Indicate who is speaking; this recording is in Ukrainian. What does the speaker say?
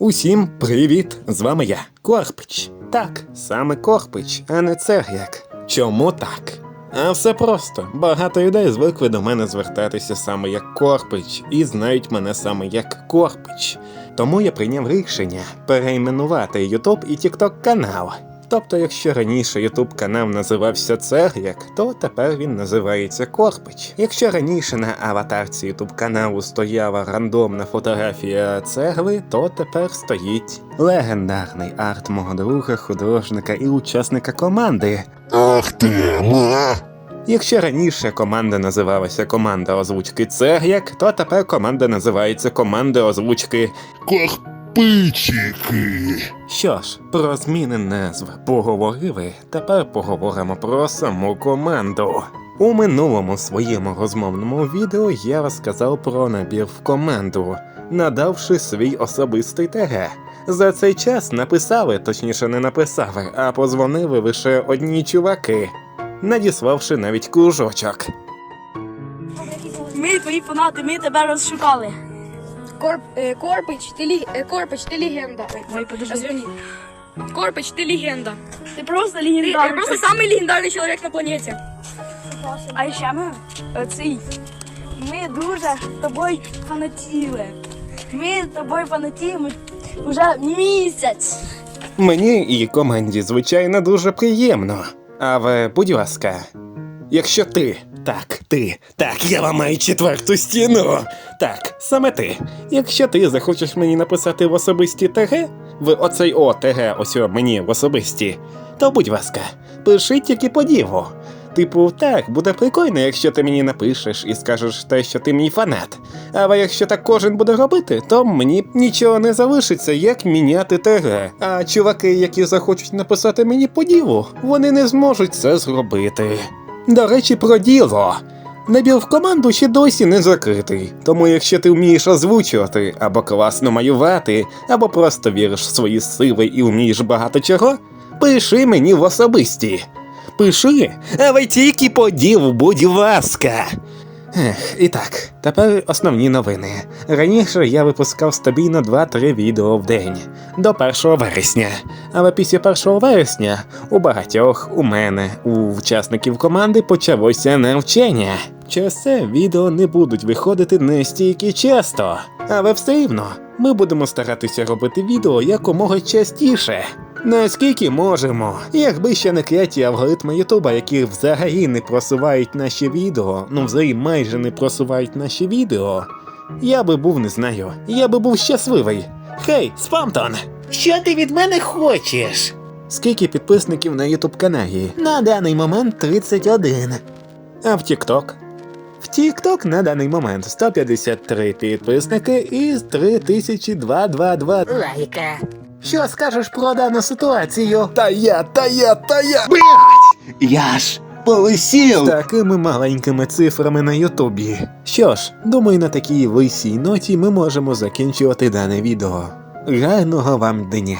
Speaker 1: Усім привіт! З вами я, Корпич. Так, саме Корпич, а не Цер'як. Чому так? А все просто. Багато людей звикли до мене звертатися саме як Корпич і знають мене саме як Корпич. Тому я прийняв рішення перейменувати YouTube і TikTok канал. Тобто, якщо раніше YouTube канал називався Цер'як, то тепер він називається Корпич. Якщо раніше на аватарці YouTube каналу стояла рандомна фотографія цегли, то тепер стоїть легендарний арт мого друга, художника і учасника команди.
Speaker 2: Ах ти, ма!
Speaker 1: Якщо раніше команда називалася команда озвучки Цер'як, то тепер команда називається команда озвучки
Speaker 2: Корпичики!
Speaker 1: Що ж, про зміни назв поговорили, тепер поговоримо про саму команду. У минулому своєму розмовному відео я розказав про набір в команду, надавши свій особистий ТГ. За цей час написали, точніше не написали, а позвонили лише одні чуваки, надіславши навіть кружочок.
Speaker 3: Ми твої фанати, ми тебе розшукали.
Speaker 4: Корп, е, Корпич, ти, лі, е, Корпич, ти легенда.
Speaker 3: Ой, подожди.
Speaker 4: Извини. Корпич, ти легенда.
Speaker 3: Ти просто
Speaker 4: Ти е,
Speaker 3: легендарний.
Speaker 4: просто самий легендарний чоловік на планеті.
Speaker 3: А ще ми оцей. Ми дуже тобою фанатіли. Ми тобою фанатіємо вже місяць.
Speaker 1: Мені і команді, звичайно, дуже приємно. Але, будь ласка, якщо ти, так, ти, так, я ламаю четверту стіну. Так, саме ти. Якщо ти захочеш мені написати в особисті ТГ, в оцей О ТГ, ось мені в особисті, то будь ласка, пиши тільки по ділу. Типу, так, буде прикольно, якщо ти мені напишеш і скажеш те, що ти мій фанат. Але якщо так кожен буде робити, то мені нічого не залишиться, як міняти ТГ. А чуваки, які захочуть написати мені по ділу, вони не зможуть це зробити. До речі, про діло. Набір в команду ще досі не закритий, тому якщо ти вмієш озвучувати, або класно малювати, або просто віриш в свої сили і вмієш багато чого, пиши мені в особисті. Пиши, але тільки подів, будь ласка. Ех, і так, тепер основні новини. Раніше я випускав стабільно 2-3 відео в день до 1 вересня. Але після 1 вересня у багатьох, у мене, у учасників команди почалося навчання. Через це відео не будуть виходити настільки часто. Але все рівно, ми будемо старатися робити відео якомога частіше. Наскільки можемо. Якби ще не кляті алгоритми Ютуба, які взагалі не просувають наші відео, ну взагалі майже не просувають наші відео, я би був не знаю, я би був щасливий. Хей, Спамтон! Що ти від мене хочеш? Скільки підписників на Ютуб каналі? На даний момент 31. А в Тікток? В Тікток на даний момент 153 підписники із 3222 лайка. Що скажеш про дану ситуацію?
Speaker 2: Та я, та я, та я! Я ж полисів!
Speaker 1: Такими маленькими цифрами на Ютубі. Що ж, думаю, на такій лисій ноті ми можемо закінчувати дане відео. Гарного вам дня!